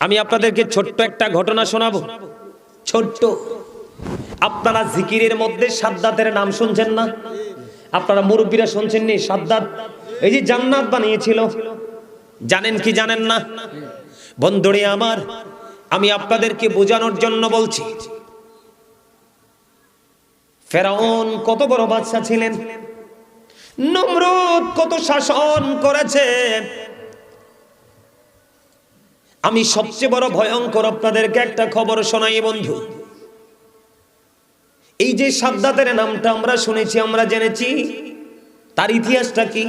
আমি আপনাদেরকে ছোট্ট একটা ঘটনা শোনাবো। ছোট্ট। আপনারা জিকিরের মধ্যে সাদ্দাতের নাম শুনছেন না? আপনারা মুরব্বীরা শুনছেন নি সাদ্দাত, এই যে জান্নাত বানিয়েছিল। জানেন কি জানেন না? বন্ধুরে আমার, আমি আপনাদেরকে বোঝানোর জন্য বলছি। ফেরাউন কত বড় বাদশা ছিলেন? নমরুদ কত শাসন করেছে? আমি সবচেয়ে বড় ভয়ঙ্কর আপনাদেরকে একটা খবর শোনাই, বন্ধু। এই যে সাদ্দাতের নামটা আমরা শুনেছি, আমরা জেনেছি, তার ইতিহাসটা কি?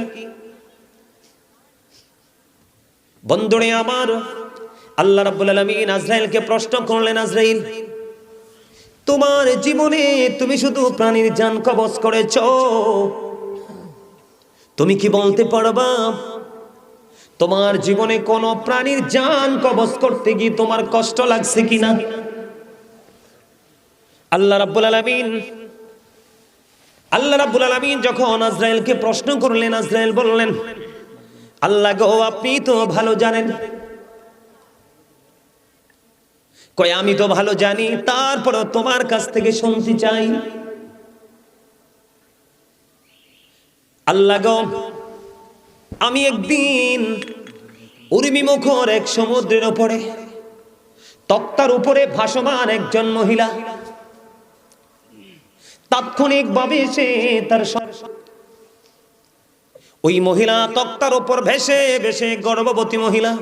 বন্ধুরে আমার, আল্লাহ রাব্বুল আলামিন আজরাইলকে প্রশ্ন করলেন, আজরাইল, তোমার জীবনে তুমি শুধু প্রাণীর জান কবজ করেছ, তুমি কি বলতে পারবা? তোমার জীবনে কোন প্রাণীর জান কবজ করতে গিয়ে তোমার কষ্ট লাগছে কিনা? আল্লাহ রাব্বুল আলামিন, আল্লাহ রাব্বুল আলামিন যখন আজরাইলকে প্রশ্ন করলেন, আজরাইল বললেন, আল্লাহ গো, আপনি তো ভালো জানেন। কয়, আমি তো ভালো জানি, তারপরও তোমার কাছ থেকে শুনতে চাই। আল্লাহ গো আমি একদিন উর্মি মুখর এক সমুদ্রের উপরে তক্তার উপরে ভাসমান একজন মহিলা। তাৎক্ষণিকভাবে সে তার ওই মহিলা তক্তার উপর ভেসে ভেসে গর্ভবতী মহিলা।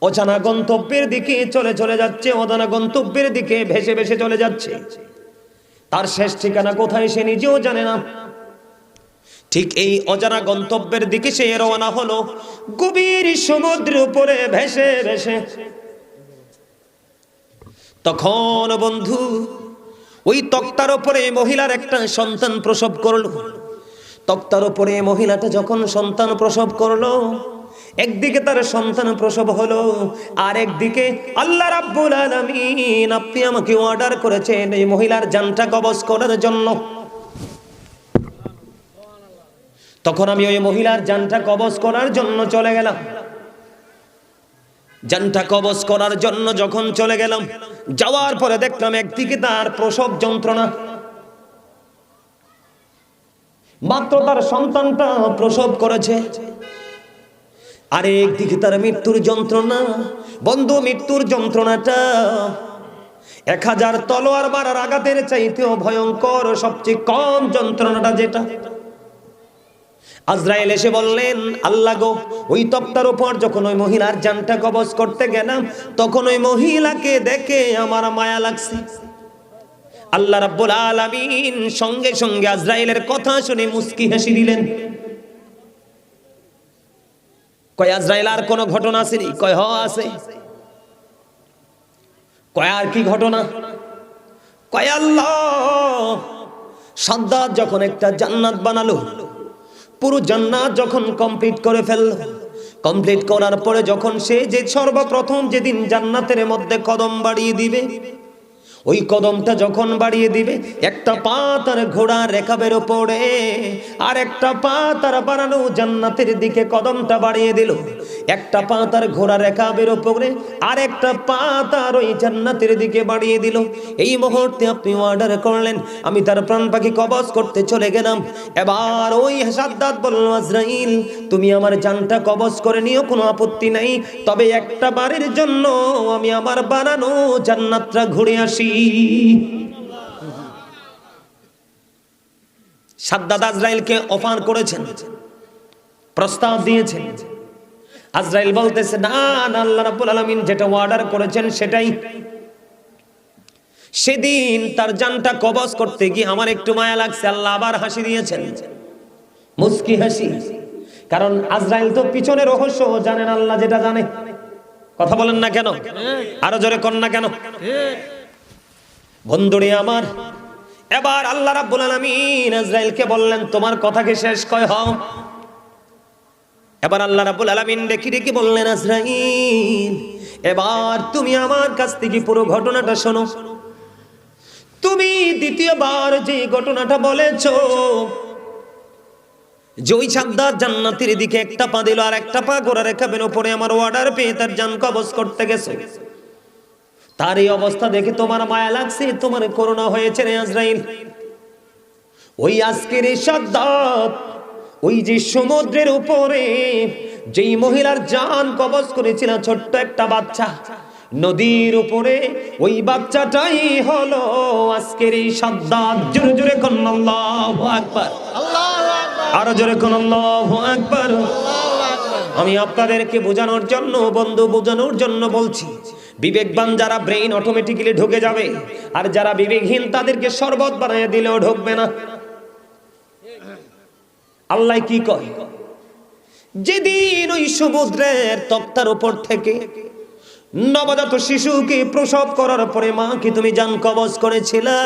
অজানা গন্তব্যের দিকে চলে চলে যাচ্ছে, অজানা গন্তব্যের দিকে ভেসে ভেসে চলে যাচ্ছে। তার শেষ ঠিকানা কোথায় সে নিজেও জানে না। ঠিক এই অজানা গন্তব্যের দিকে সে রওনা হলো। গভীর সমুদ্রের উপরে ভেসে ভেসে। তখন বন্ধু, ওই তক্তার উপরে মহিলার একটা সন্তান প্রসব করল। তক্তার উপরে মহিলাটা যখন সন্তান প্রসব করল, একদিকে তার সন্তান প্রসব হলো আর একদিকে আল্লাহ রাব্বুল আলামিন, আপনি আমাকে অর্ডার করেছেন এই মহিলার জানটা কবজ করার জন্য। তখন আমি ওই মহিলার জানটা কবজ করার জন্য চলে গেলাম। জানটা কবজ করার জন্য যখন চলে গেলাম, যাওয়ার পরে দেখলাম একদিকে তার প্রসব যন্ত্রণা। মাত্র তার সন্তানটা প্রসব করেছে। আর একদিকে তার মৃত্যুর যন্ত্রণা। বন্ধু, মৃত্যুর যন্ত্রণাটা এক হাজার তলোয়ার মারার আঘাতের চাইতেও ভয়ঙ্কর, সবচেয়ে কম যন্ত্রণাটা যেটা। আজরাইল এসে বললেন, আল্লাহ গো, ওই তক্তার উপর যখন ওই মহিলার জানটা কবজ করতে গেলাম, তখন ওই মহিলাকে দেখে আমার মায়া লাগছে। আল্লাহ রাব্বুল আলামিন সঙ্গে সঙ্গে আজরাইলের কথা শুনে মুস্কি হাসি দিলেন। কয়, আজরাইল আর কোন ঘটনা আছে নি কয়, হ, আছে। কয়, আর কি ঘটনা? কয়, আল্লাহ, সাদ্দাত যখন একটা জান্নাত বানালো পুরো জান্নাত যখন কমপ্লিট করে ফেলল কমপ্লিট করার পরে যখন সে যে সর্বপ্রথম যেদিন জান্নাতের মধ্যে কদম বাড়িয়ে দিবে ওই কদমটা যখন বাড়িয়ে দিবে, একটা পা তার ঘোড়া রেখাবের ওপরে, আর একটা পা তার বাড়ানো জান্নাতের দিকে কদমটা বাড়িয়ে দিল। একটা পা তার ঘোড়া রেখাবের ওপরে, আর একটা পা তার ওই জান্নাতের দিকে বাড়িয়ে দিল। এই মুহূর্তে আপনি অর্ডার করলেন, আমি তার প্রাণ পাখি কবজ করতে চলে গেলাম। এবার ওই সাদ্দাত বলল, আজরাইল, তুমি আমার জানটা কবজ করে নিও, কোনো আপত্তি নাই। তবে একটা বারের জন্য আমি আমার বানানো জান্নাতটা ঘুরে আসি। সাদ্দাত আজরাইলকে অফার করেছেন প্রস্তাব দিয়েছেন। আজরাইল বলতেছে না না আল্লাহ রাব্বুল আলামিন যেটা অর্ডার করেছেন সেটাই। সেদিন তার জানটা কবজ করতে গিয়ে আমার একটু মায়া লাগছে আল্লাহ আবার হাসি দিয়েছেন। মুস্কি হাসি কারণ আজরাইল তো পিছনে রহস্য জানেন আল্লাহ যেটা জানে। কথা বলেন না কেন? আরও জোরে না কেন? বন্ধুরে আমার, এবার আল্লাহ রাব্বুল আলামিন আজরাইলকে বললেন, তোমার কথাকে শেষ? কয় হও? এবার আল্লাহ রাব্বুল আলামিন ডেকে ডেকে বললেন আজরাইল এবার তুমি আমার কাছ থেকে পুরো ঘটনাটা শোনো। তুমি দ্বিতীয়বার যে ঘটনাটা বলেছ ওই সাদ্দার জান্নাতের দিকে একটা পা দিল আর একটা পা গোড়া রেখাবেন ওপরে আমার অর্ডার পেয়ে তার জান কবজ করতে গেছে। তার এই অবস্থা দেখে তোমার মায়া লাগছে, তোমার করোনা হয়েছে রে আজরাইল। ওই আজকের এই ওই যে সমুদ্রের উপরে, যেই মহিলার জান কবজ করেছিল ছোট্ট একটা বাচ্চা, নদীর উপরে ওই বাচ্চাটাই হলো আজকের এই সাদ্দাত। জোরে জোরে কন্নাল্লাহু আকবার। আরও জোরে কন্নাল্লাহু আকবার। আমি আপনাদেরকে বোঝানোর জন্য, বন্ধু বোঝানোর জন্য বলছি বিবেকবান যারা ব্রেইন অটোমেটিক্যালি ঢুকে যাবে, আর যারা বিবেকহীন তাদেরকে শরবত বানায় দিলেও ঢুকবে না। আল্লাহ কি কয়? যেদিন ওই সমুদ্রের তক্তার উপর থেকে নবজাত শিশুকে প্রসব করার পরে মাকে তুমি জান কবজ করেছিলা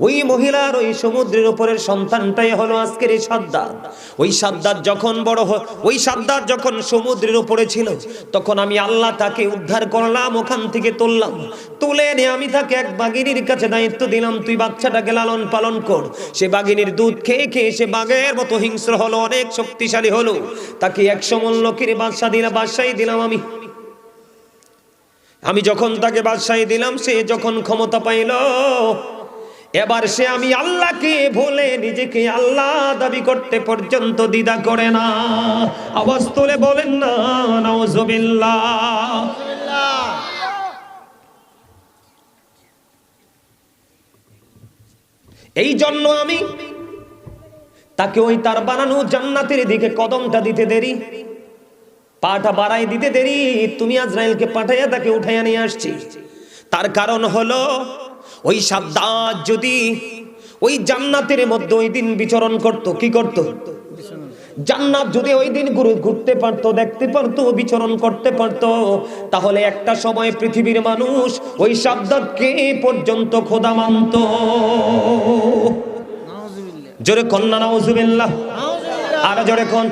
ওই মহিলার ওই সমুদ্রের উপরের সন্তানটাই হলো আজকের এই সাদ্দাত। ওই সাদ্দাত যখন বড় ওই সাদ্দাত যখন সমুদ্রের উপরে ছিল, তখন আমি আল্লাহ তাকে উদ্ধার করলাম, ওখান থেকে তুললাম। তুলে এনে আমি তাকে এক বাগিনীর কাছে দায়িত্ব দিলাম, তুই বাচ্চাটাকে লালন পালন কর। সে বাগিনীর দুধ খেয়ে খেয়ে সে বাঘের মতো হিংস্র হলো, অনেক শক্তিশালী হলো। তাকে একশো মূল লোকের বাদশা দিলাম বাদশাই দিলাম আমি। আমি যখন তাকে বাদশাহী দিলাম, সে যখন ক্ষমতা পাইল এবার সে আমি আল্লাহকে ভুলে নিজেকে আল্লাহ দাবি করতে পর্যন্ত দ্বিধা করে না। আওয়াজ তুলে বলেন না, নাউজুবিল্লাহ। এই জন্য আমি তাকে ওই তার বানানো জান্নাতের দিকে কদমটা দিতে দেরি, পাটা বাড়াই দিতে দেরি। তুমি আজরাইলকে পাঠাইয়া তাকে উঠাইয়া নিয়ে আসছি। তার কারণ হলো ওই সাবদাত যদি ওই জান্নাতের মধ্যে ওই দিন বিচরণ করত, কি করত? জান্নাত যদি ওই দিন গুরু ঘুরতে পারতো, দেখতে পারতো, বিচরণ করতে পারতো, তাহলে একটা সময় পৃথিবীর মানুষ ওই সাবদাতকে পর্যন্ত খোদা মানত। জোরে কন্যা নাউজুবিল্লাহ? আর জোরে কন?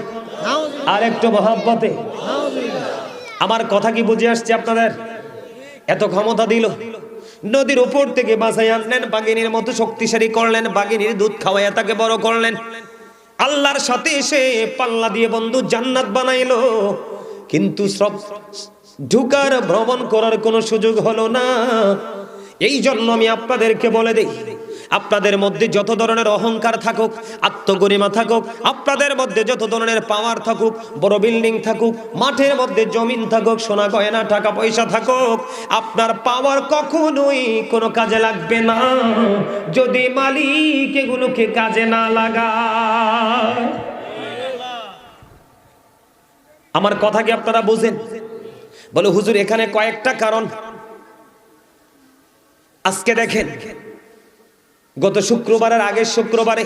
আর একটু মহাব্বতে। আমার কথা কি বুঝে আসছে আপনাদের? এত ক্ষমতা দিল। নদীর উপর থেকে বাঁচাই আনলেন বাগিনীর মতো শক্তিশালী করলেন, বাঘিনীর দুধ খাওয়াইয়া তাকে বড় করলেন। আল্লাহর সাথে এসে পাল্লা দিয়ে বন্ধু জান্নাত বানাইলো। কিন্তু সব ঢুকার ভ্রমণ করার কোনো সুযোগ হলো না। এই জন্য আমি আপনাদেরকে বলে দিই আপনাদের মধ্যে যত ধরনের অহংকার থাকুক, আত্মগরিমা থাকুক, আপনাদের মধ্যে যত ধরনের পাওয়ার থাকুক, বড় বিল্ডিং থাকুক, মাঠের মধ্যে জমিন থাকুক, সোনা গয়না, টাকা পয়সা থাকুক, আপনার পাওয়ার কখনোই কোনো কাজে লাগবে না। যদি মালিক এগুলোকে কাজে না লাগায়। আমার কথা কি আপনারা বুঝেন? বলে, হুজুর, এখানে কয়েকটা কারণ। আজকে দেখেন গত শুক্রবারের আগের শুক্রবারে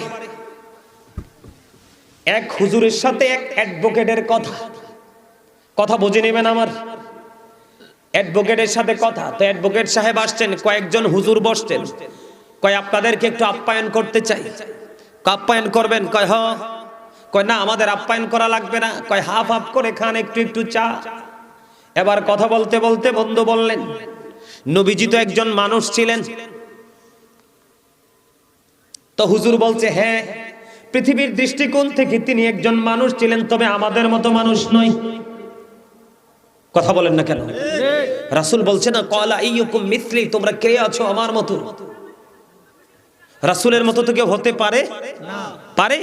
এক হুজুরের সাথে এক অ্যাডভোকেটের কথা। কথা বুঝে নেবেন আমার? অ্যাডভোকেটের সাথে কথা। তো অ্যাডভোকেট সাহেব আসছেন, কয়েকজন হুজুর বসছেন। কয়, আপনাদেরকে একটু আপ্যায়ন করতে চাই। আপ্যায়ন করবেন? কয়, হ। কয়, না, আমাদের আপ্যায়ন করা লাগবে না। কয়, হাফ হাফ করে খান, একটু একটু চা। এবার কথা বলতে বলতে বন্ধু বললেন, নবীজি তো একজন মানুষ ছিলেন। তো হুজুর বলছে হ্যাঁ পৃথিবীর দৃষ্টিকোণ থেকে তিনি একজন মানুষ ছিলেন, তবে আমাদের মতো মানুষ নয় কথা বলেন না কেন? রাসূল বলছে না কলা ইয়ুকুম মিথলি তোমরা কে আছো আমার মতো? রাসূলের মতো তো কেউ হতে পারে? পারে?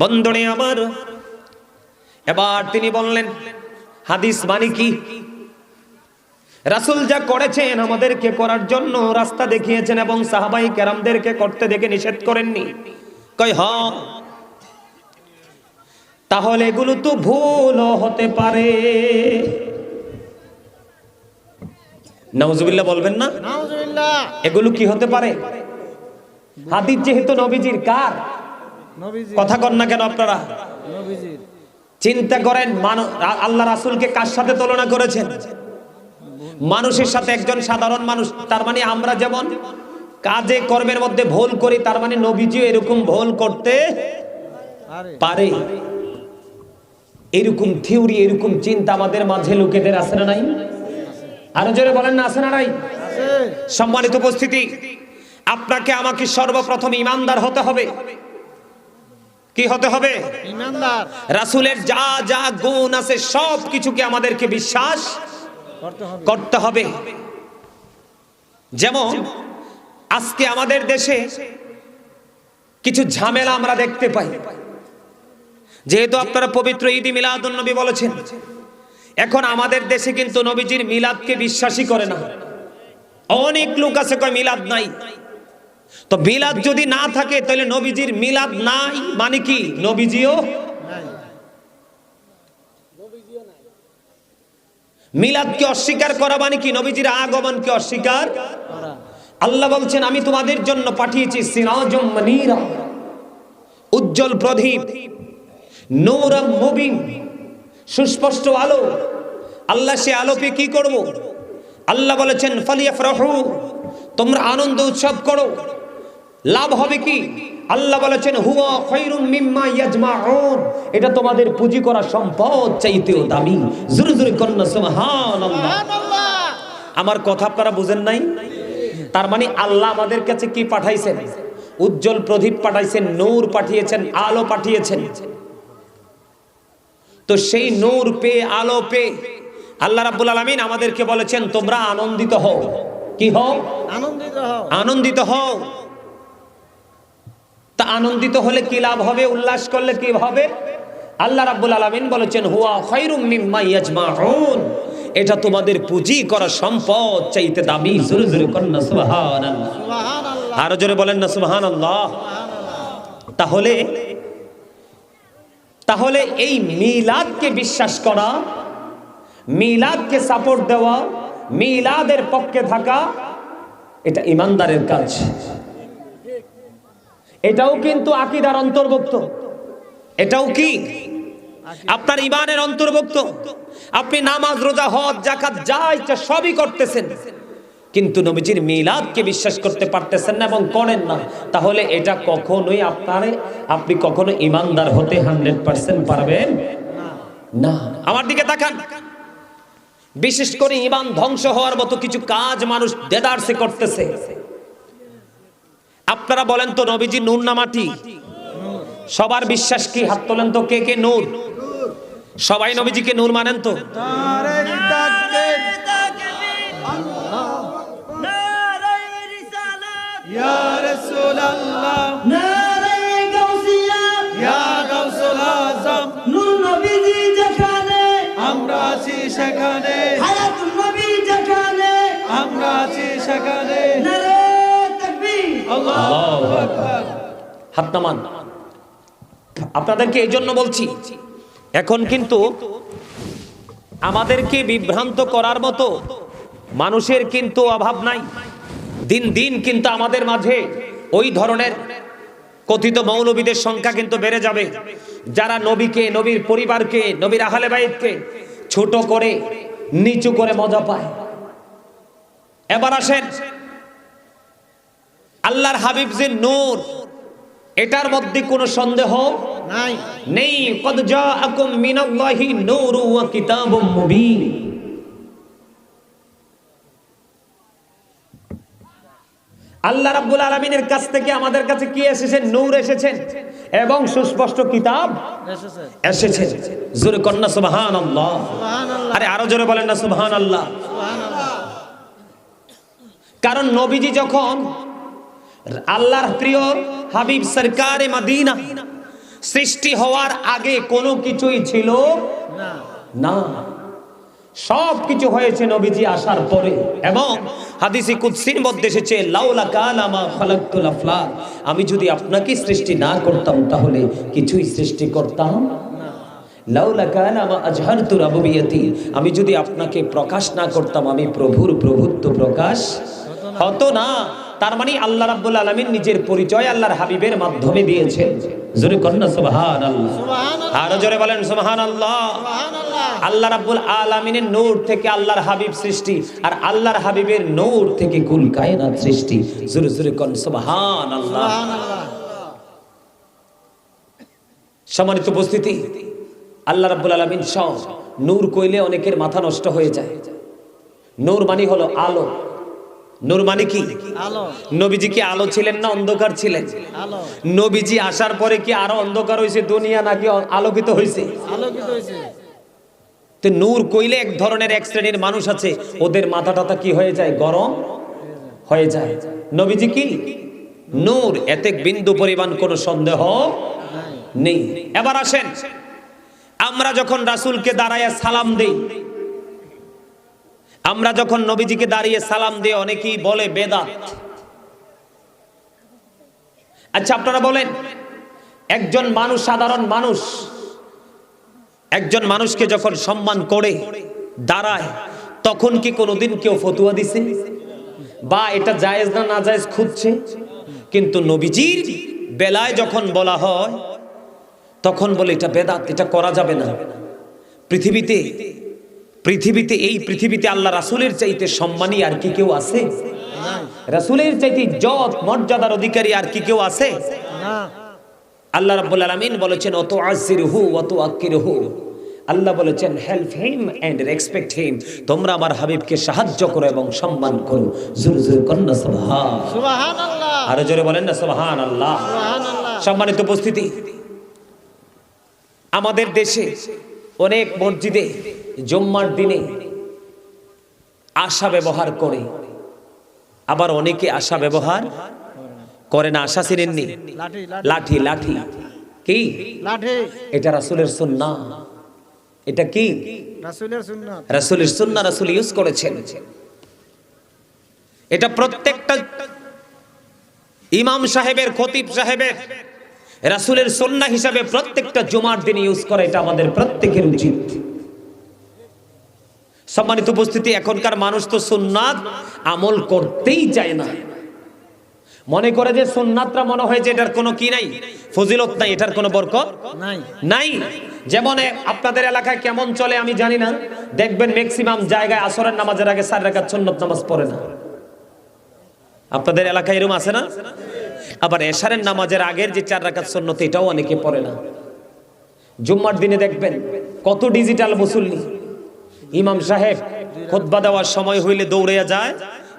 বন্ধনে আমার। এবার তিনি বললেন, হাদিস মানে কি? রাসূল যা করেছেন আমাদেরকে করার জন্য রাস্তা দেখিয়েছেন এবং সাহাবাই কেরামদেরকে করতে দেখে নিষেধ করেননি। কই হ তাহলে এগুলো তো ভুলও হতে পারে। নাউজুবিল্লাহ বলবেন না? এগুলো কি হতে পারে? হাদিস যেহেতু নবীজির কার? কথা কন না কেন আপনারা? চিন্তা করেন আল্লাহ রাসূলকে কার সাথে তুলনা করেছেন? মানুষের সাথে একজন সাধারণ মানুষ তার মানে আমরা যেমন কাজে কর্মের মধ্যে ভুল করি তার মানে নবীজিও এরকম ভুল করতে পারে। এরকম থিওরি এরকম চিন্তা আমাদের মাঝে লোকেদের আছে না নাই? আরও জোরে বলেন না আছে না নাই? আছে। সম্মানিত উপস্থিতি আপনাকে আমাকে সর্বপ্রথম ইমানদার হতে হবে। কি হতে হবে? রাসূলের যা যা গুণ আছে সব কিছুকে আমাদেরকে বিশ্বাস করতে হবে। যেমন আজকে আমাদের দেশে কিছু ঝামেলা আমরা দেখতে পাই। যেহেতু আপনারা পবিত্র ঈদ মিলাদুন নবী বলেছেন এখন আমাদের দেশে কিন্তু নবীজির মিলাদকে বিশ্বাসই করে না। অনেক লোক আছে কয় মিলাদ নাই। তো মিলাদ যদি না থাকে তাহলে নবীজির মিলাদ নাই মানে কি? নবীজিও মিলাদকে অস্বীকার করা মানে কি? নবীজির আগমনকে অস্বীকার আল্লাহ বলছেন, আমি তোমাদের জন্য পাঠিয়েছি সিরাজম মনিরা, উজ্জ্বল প্রদীপ, নৌরম মুবিন, সুস্পষ্ট আলো। আল্লাহ সে আলোকে কি করব? আল্লাহ বলেছেন, ফালিয়াফরাহু, তোমরা আনন্দ উৎসব করো। লাভ হবে কি? আল্লাহ বলেছেন হুয়া খায়রুম মিম্মা ইয়াজমাউন। এটা তোমাদের পুঁজি করা সম্পদ চাইতেও দামি। জোরে জোরে সুবহানাল্লাহ। সুবহানাল্লাহ। আমার কথা আপনারা বুঝেন নাই? তার মানে আল্লাহ আমাদের কাছে কি পাঠাইছেন? উজ্জ্বল প্রদীপ পাঠাইছেন নূর পাঠিয়েছেন আলো পাঠিয়েছেন। তো সেই নূর পে আলো পে আল্লাহ রাব্বুল আলামিন আমাদেরকে বলেছেন তোমরা আনন্দিত হও। কি হও? আনন্দিত হও। আনন্দিত হও। তা আনন্দিত হলে কি লাভ হবে? উল্লাস করলে কি হবে? আল্লাহ রাব্বুল আলামিন বলেছেন হুয়া খায়রুম মিম্মা ইয়াজমাউন। এটা তোমাদের পুঁজি করা সম্পদ চাইতে দামি। জোরে জোরে কন্যা সুবহানাল্লাহ। সুবহানাল্লাহ। আরও জোরে বলেন না সুবহানাল্লাহ। তাহলে তাহলে এই মিলাদকে বিশ্বাস করা মিলাদকে সাপোর্ট দেওয়া মিলাদের পক্ষে থাকা এটা ইমানদারের কাজ। এটাও কিন্তু আকিদার অন্তর্ভুক্ত। এটাও কি? আপনার ইমানের অন্তর্ভুক্ত। আপনি নামাজ, রোজা, হজ জাকাত যা ইচ্ছা সবই করতেছেন। কিন্তু নবীজির মিলাদকে বিশ্বাস করতে পারতেছেন না এবং করেন না। তাহলে এটা কখনোই আপনার, আপনি কখনো ইমানদার হতে হান্ড্রেড পার্সেন্ট পারবেন না। আমার দিকে তাকান। বিশেষ করে ইমান ধ্বংস হওয়ার মতো কিছু কাজ মানুষ দেদারসে করতেছে। আপনারা বলেন তো নবীজি নূর না মাটি? সবার বিশ্বাস কি? হাত তোলেন তো কে কে নূর? সবাই নবীজিকে নূর মানেন তো? ইয়া ইয়া আমরা আছি সেখানে। আমরা আছি সেখানে। হাত নামান। আপনাদেরকে এই জন্য বলছি, এখন কিন্তু আমাদেরকে বিভ্রান্ত করার মতো মানুষের কিন্তু অভাব নাই। দিন দিন কিন্তু আমাদের মাঝে ওই ধরনের কথিত মৌলবীদের সংখ্যা কিন্তু বেড়ে যাবে। যারা নবীকে, নবীর পরিবারকে, নবীর আহলে বাইতকে ছোট করে, নিচু করে মজা পায়। এবার আসেন আল্লাহর হাবিব যে নূর। এটার মধ্যে কোনো সন্দেহ নাই। নেই। কদ জাআকুম মিনাল্লাহি নূরু ওয়া কিতাবুম মুবিন। আল্লাহ রাব্বুল আলামিনের কাছ থেকে আমাদের কাছে কি এসেছে? নূর এসেছেন এবং সুস্পষ্ট কিতাব এসেছে। জোরে কন্যা সুবহানাল্লাহ। আরে আরও জোরে বলেন না সুবহানাল্লাহ। সুবহানাল্লাহ। কারণ নবীজি যখন আল্লাহর প্রিয় হাবিব সরকারে মদিনা সৃষ্টি হওয়ার আগে কোনো কিছুই ছিল না। সব কিছু হয়েছে নবীজি আসার পরে এবং হাদিসে কুদসির মধ্যে এসেছে, লাউলা কালামা খালাকতুল আফলাক। আমি যদি আপনাকে সৃষ্টি না করতাম তাহলে কিছুই সৃষ্টি করতাম লাউলা কালামা আজহারতু রাবুবিয়াতি। আমি যদি আপনাকে প্রকাশ না করতাম, আমি প্রভুর প্রভুত্ব প্রকাশ হতো না। তার মানে আল্লাহ রাব্বুল আলামিন নিজের পরিচয় আল্লাহর হাবিবের মাধ্যমে দিয়েছেন। জোরে কন্যা সুবহানাল্লাহ। সুবহানাল্লাহ। আরও জোরে বলেন সুবহানাল্লাহ। সুবহানাল্লাহ। আল্লাহ রাব্বুল আলামিনের নূর থেকে আল্লাহর হাবিব সৃষ্টি আর আল্লাহর হাবিবের নূর থেকে কুল কায়নাত সৃষ্টি। জোরে জোরে কোন সুবহানাল্লাহ। সুবহানাল্লাহ। সম্মানিত উপস্থিতি আল্লাহ রাব্বুল আলামিন সব নূর কইলে অনেকের মাথা নষ্ট হয়ে যায়। নূর মানে হলো আলো। নূর মানে কি? আলো। নবীজি কি আলো ছিলেন না অন্ধকার ছিলেন? আলো। নবীজি আসার পরে কি আরও অন্ধকার হয়েছে দুনিয়া নাকি আলোকিত হয়েছে? আলোকিত হয়েছে। তো নূর কইলে এক ধরনের এক শ্রেণির মানুষ আছে ওদের মাথা টাথা কি হয়ে যায়? গরম হয়ে যায়। নবীজি কি? নূর এতে বিন্দু পরিমাণ কোনো সন্দেহ নেই। এবার আসেন আমরা যখন রাসূলকে দাঁড়ায় সালাম দেই আমরা যখন নবীজিকে দাঁড়িয়ে সালাম দিয়ে অনেকেই বলে, বেদাত। আচ্ছা আপনারা বলেন, একজন মানুষ সাধারণ মানুষ, একজন মানুষকে যখন সম্মান করে, দাঁড়ায়, তখন কি কোনোদিন কেউ ফতুয়া দিছে? বা এটা জায়েজ না না জায়েজ খুঁজছে? কিন্তু নবীজির বেলায় যখন বলা হয়, তখন বলে, এটা বেদাত, এটা করা যাবে না। পৃথিবীতে পৃথিবীতে এই পৃথিবীতে আল্লাহ রাসুলের চাইতে সম্মানী আর কি কেউ আছে? রাসূলের চাইতে যত মর্যাদার অধিকারী আর কি কেউ আছে? আল্লাহ রাব্বুল আলামিন বলেছেন অত আজিরহু অত আকিরহু আল্লাহ বলেছেন help him and respect him তোমরা আমার হাবিবকে সাহায্য করো এবং সম্মান করো। জোরে জোরে কন্যা সুবহান। সুবাহান আরও জোরে বলেন না সুবহান আল্লাহ আল্লাহ সম্মানিত উপস্থিতি আমাদের দেশে অনেক মসজিদে জুম্মার দিনে আশা ব্যবহার করে। আবার অনেকে আশা ব্যবহার করে না আশা চিনেননি লাঠি লাঠি। কি? লাঠি। এটা রাসুলের সুন্না এটা কি? রাসুলের সুন্না রাসুল ইউজ করেছেন। এটা প্রত্যেকটা ইমাম সাহেবের খতিব সাহেবের রাসুলের সুন্না হিসাবে প্রত্যেকটা জুমার দিন ইউজ করে। এটা আমাদের প্রত্যেকের উচিত। সম্মানিত উপস্থিতি এখনকার মানুষ তো সুন্নাত আমল করতেই চায় না। মনে করে যে সুন্নাতটা মনে হয় যে এটার কোনো কি নাই? ফজিলত নাই এটার কোনো বরকত নাই। নাই। যেমন আপনাদের এলাকায় কেমন চলে আমি জানি না। দেখবেন ম্যাক্সিমাম জায়গায় আসরের নামাজের আগে চার রাকাত সুন্নত নামাজ পড়ে না। আপনাদের এলাকায় এরকম আছে না? আবার এশারের নামাজের আগের যে চার রাকাত সুন্নত এটাও অনেকে পড়ে না। জুম্মার দিনে দেখবেন কত ডিজিটাল মুসল্লি ইমাম সাহেব খোদবা দেওয়ার সময় হইলে দৌড়ে যায়।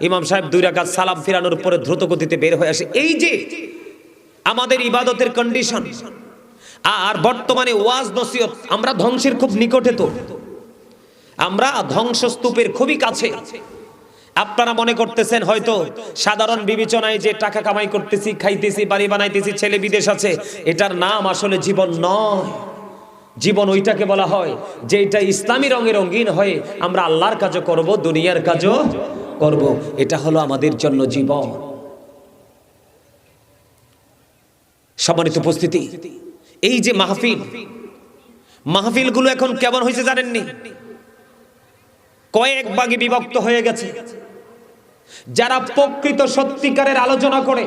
ইমাম সাহেব দুই রাকাত সালাম ফিরানোর পরে দ্রুত গতিতে বের হয়ে আসে। এই যে আমাদের ইবাদতের কন্ডিশন আর বর্তমানে ওয়াজ নসিহত, আমরা ধ্বংসের খুব নিকটে তো। আমরা ধ্বংসস্তূপের খুবই কাছে। আপনারা মনে করতেছেন হয়তো সাধারণ বিবেচনায় যে টাকা কামাই করতেছি, খাইতেছি, বাড়ি বানাইতেছি, ছেলে বিদেশ আছে, এটার নাম আসলে জীবন নয়। জীবন ওইটাকে বলা হয়, যে এটা ইসলামী রঙে রঙিন হয়ে আমরা আল্লাহর কাজও করব, দুনিয়ার কাজও করব। এটা হলো আমাদের জন্য জীবন। সম্মানিত উপস্থিতি, এই যে মাহফিল, মাহফিলগুলো এখন কেমন হয়েছে জানেননি? কয়েক ভাগে বিভক্ত হয়ে গেছে। যারা প্রকৃত সত্যিকারের আলোচনা করে,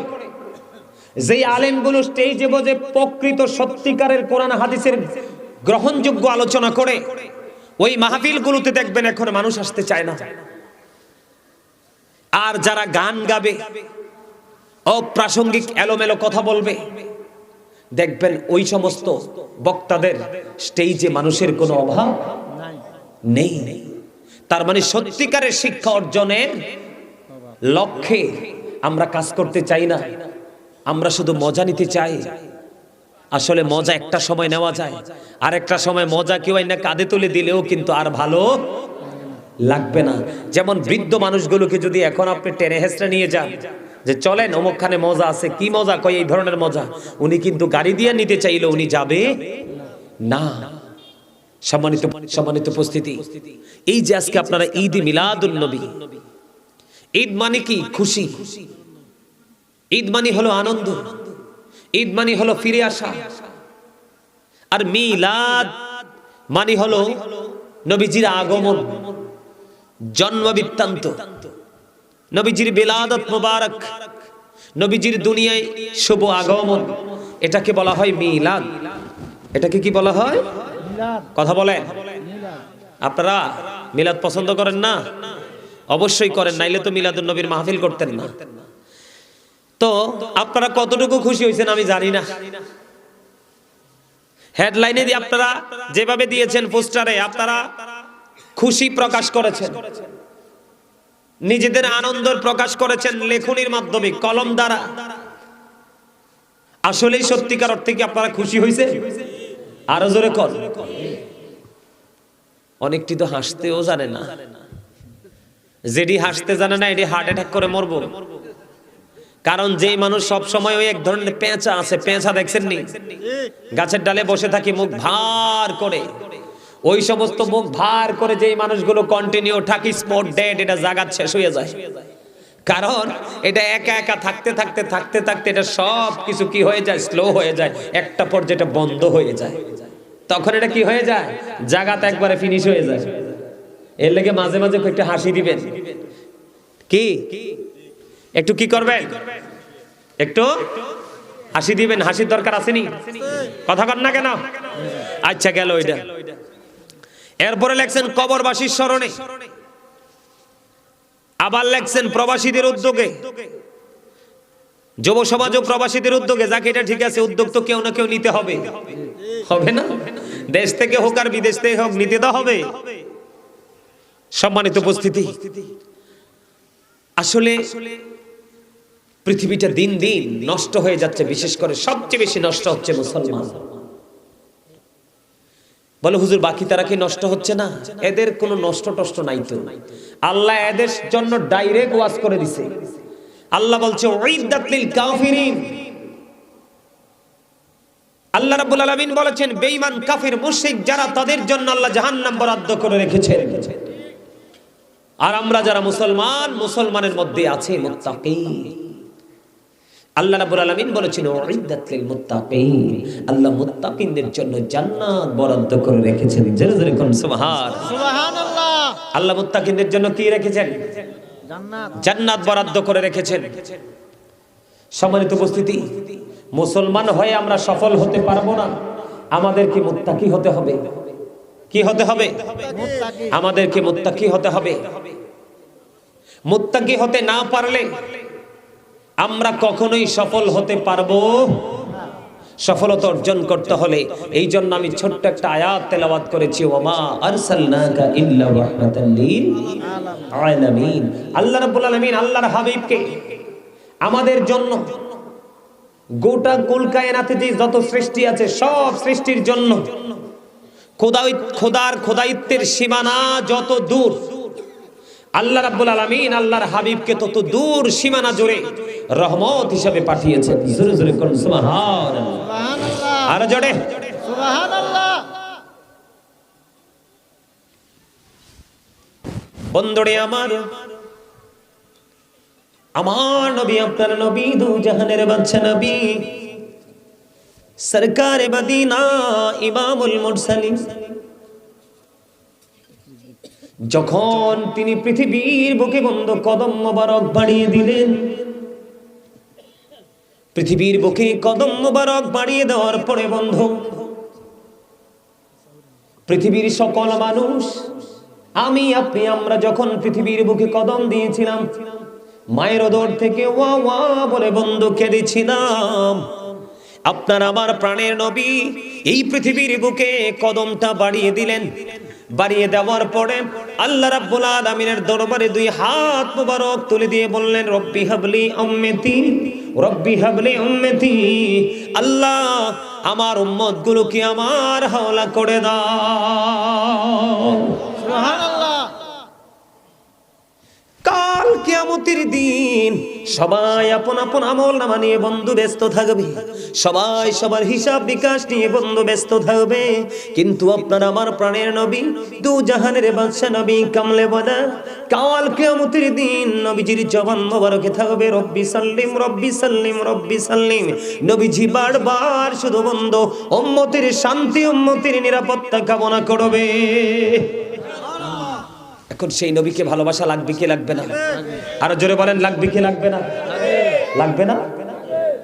যেই আলেমগুলো স্টেজে বসে প্রকৃত সত্যিকারের কোরআন, হাদিসের গ্রহণযোগ্য আলোচনা করে ওই মাহফিলগুলোতে দেখবেন এখন মানুষ আসতে চায় না। আর যারা গান গাবে, অপ্রাসঙ্গিক এলোমেলো কথা বলবে, দেখবেন ওই সমস্ত বক্তাদের স্টেজে মানুষের কোনো অভাব নাই। নেই তার মানে সত্যিকারের শিক্ষা অর্জনের লক্ষ্যে আমরা কাজ করতে চাই না। আমরা শুধু মজা নিতে চাই। আসলে মজা একটা সময় নেওয়া যায়। আর একটা সময় মজা কেউ না, কাঁধে তুলে দিলেও কিন্তু আর ভালো লাগবে না। যেমন বৃদ্ধ মানুষগুলোকে যদি এখন আপনি টেনে হেসড়ে নিয়ে যান, যে চলেন অমুকখানে মজা আছে, কি মজা কয় এই ধরনের মজা? উনি কিন্তু গাড়ি দিয়ে নিতে চাইলে উনি যাবে না। সম্মানিত সম্মানিত উপস্থিতি, এই যে আজকে আপনারা ঈদ মিলাদুল নবী, ঈদ মানে কি? খুশি। ঈদ মানে হলো আনন্দ। ঈদ মানে হলো ফিরে আসা। আর মিলাদ মানে হলো নবীজির আগমন জন্ম বৃত্তান্ত নবীজির বেলাদত মোবারক, নবীজির দুনিয়ায় শুভ আগমন, এটাকে বলা হয় মিলাদ। এটাকে কি বলা হয়? মিলাদ কথা বলেন। আপনারা মিলাদ পছন্দ করেন না? অবশ্যই করেন, নাইলে তো মিলাদুন নবীর মাহফিল করতেন না। তো আপনারা কতটুকু খুশি হয়েছেন আমি জানি না। হেডলাইনে দিয়ে আপনারা যেভাবে দিয়েছেন পোস্টারে, আপনারা খুশি প্রকাশ করেছেন। নিজেদের আনন্দ প্রকাশ করেছেন লেখনির মাধ্যমে, কলম দ্বারা। আসলেই সত্যিকার অর্থে কি আপনারা খুশি হয়েছে আরও জোরে কর। অনেকটি তো হাসতেও জানে না। যেটি হাসতে জানে না, এটি হার্ট অ্যাটাক করে মরবো। কারণ যেই মানুষ সব সময় ওই এক ধরনের পেঁচা আছে, পেঁচা দেখছেন নি গাছের ডালে বসে থাকি, মুখ ভার করে। ওই সমস্ত মুখ ভার করে যেই মানুষগুলো কন্টিনিউ থাকি স্পট ডেড এটা জাগাত শেষ হয়ে যায়। কারণ এটা একা একা থাকতে থাকতে থাকতে থাকতে এটা সব কিছু কি হয়ে যায় স্লো হয়ে যায়, একটা পর্যায়ে এটা বন্ধ হয়ে যায়। তখন এটা কি হয়ে যায়? জাগাত একবারে ফিনিশ হয়ে যায়। এর লেগে মাঝে মাঝে একটু হাসি দিবেন। কি? একটু কি করবেন একটু? হাসি দিবেন, হাসির দরকার আসেনি? কথা কর না কেন? আচ্ছা গেল ওইটা। এরপরে লেখছেন, কবরবাসীর স্মরণে। আবার লেখছেন, প্রবাসীদের উদ্যোগে। যুব সমাজ ও প্রবাসীদের উদ্যোগে, যাকে এটা ঠিক আছে, উদ্যোগ তো কেউ না কেউ নিতে হবে। হবে না? দেশ থেকে হোক আর বিদেশ থেকে হোক, নিতে তো হবে। সম্মানিত উপস্থিতি। আসলে পৃথিবীটা দিন দিন নষ্ট হয়ে যাচ্ছে, বিশেষ করে সবচেয়ে বেশি নষ্ট হচ্ছে মুসলমান। বলে, হুজুর, বাকি তারা কি নষ্ট হচ্ছে না? এদের কোনো নষ্ট টষ্ট নাই তো। আল্লাহ এদের জন্য ডাইরেক্ট ওয়াজ করে দিছে। আল্লাহ বলছে আল্লাহ রাব্বুল আলামিন বলেছেন, বেঈমান, কাফির, মুশরিক যারা তাদের জন্য আল্লাহ জাহান্নাম বরাদ্দ করে রেখেছেন। আর আমরা যারা মুসলমান, মুসলমানের মধ্যে আছে, মুত্তাকিন। আল্লাহ রাব্বুল আলামিন মুত্তাকিন। আল্লাহ মুত্তাকিনদের জন্য জান্নাত বরাদ্দ করে রেখেছেন। জোরে জোরে কোন সুবহান। সুবহানাল্লাহ। আল্লাহ মুত্তাকিনদের জন্য কি রেখেছেন? জান্নাত। জান্নাত বরাদ্দ করে রেখেছেন। সম্মানিত উপস্থিতি মুসলমান হয়ে আমরা সফল হতে পারব না। আমাদের কি মুত্তাকি হতে হবে? কি হতে হবে? আমাদেরকে মুত্তাকি হতে হবে? মুত্তাকি হতে না পারলে আমরা কখনোই সফল হতে পারব। সফলতা অর্জন করতে হলে এই জন্য আমি ছোট্ট একটা আয়াত তেলাবাদ করেছি, ওমা আরসালনাকা ইল্লা রাহমাতাল লিল আলামিন। আল্লাহ রাব্বুল আলামিন আল্লাহর হাবিবকে আমাদের জন্য গোটা কুল কায়নাতে যে যত সৃষ্টি আছে, সব সৃষ্টির জন্য খোদাই, খোদার খোদাইত্বের সীমানা যত দূর আল্লাহ রাব্বুল আলামিন আল্লাহর হাবিবকে তত দূর সীমানা জুড়ে রহমত হিসাবে পাঠিয়েছেন। জোরে জোরে করুন সুবহানাল্লাহ। আর জোরে। সুবহানাল্লাহ। বন্দরে আমার আমার নবী, আপনার নবী, দু জাহানের বাদশা নবী, সরকার মদিনা ইমামুল মুরসালিন যখন তিনি পৃথিবীর বুকে বন্ধ কদম মোবারক বাড়িয়ে দিলেন, পৃথিবীর বুকে কদম মোবারক বাড়িয়ে দেওয়ার পরে বন্ধ, পৃথিবীর সকল মানুষ, আমি, আপনি, আমরা যখন পৃথিবীর বুকে কদম দিয়েছিলাম, মায়ের ওদর থেকে ওয়া ওয়া বলে বন্ধু কেঁদেছিলাম। আপনার আমার প্রাণের নবী এই পৃথিবীর বুকে কদমটা বাড়িয়ে দিলেন। বাড়িয়ে দেওয়ার পরে আল্লাহ রাব্বুল আলামিনের দরবারে দুই হাত মুবারক তুলে দিয়ে বললেন, রব্বি হাবলি উম্মতি, রব্বি হাবলি উম্মতি, আল্লাহ আমার উম্মতগুলোকে আমার হাওলা করে দাও। সুবহানাল্লাহ কাল কিয়ামতের দিন সবাই আপন আপন আমল নামা নিয়ে বন্ধু ব্যস্ত থাকবে। সবাই সবার হিসাব বিকাশ নিয়ে বন্ধু ব্যস্ত থাকবে। কিন্তু আপনার আমার প্রাণের নবী, দু জাহানের বাদশা নবী কামলে বদা, কাল কিয়ামতের দিন নবীজির জবান মোবারকে থাকবে, রব্বি সাল্লিম রব্বি সাল্লিম রব্বি সাল্লিম। নবীজি বারবার শুধু বন্ধ, উম্মতের শান্তি, উম্মতের নিরাপত্তা কামনা করবে। এখন সেই নবীকে ভালোবাসা লাগবে কি লাগবে না? আরও জোরে বলেন, লাগবে কি লাগবে না? লাগবে না?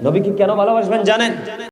নবীকে কেন ভালোবাসবেন জানেন?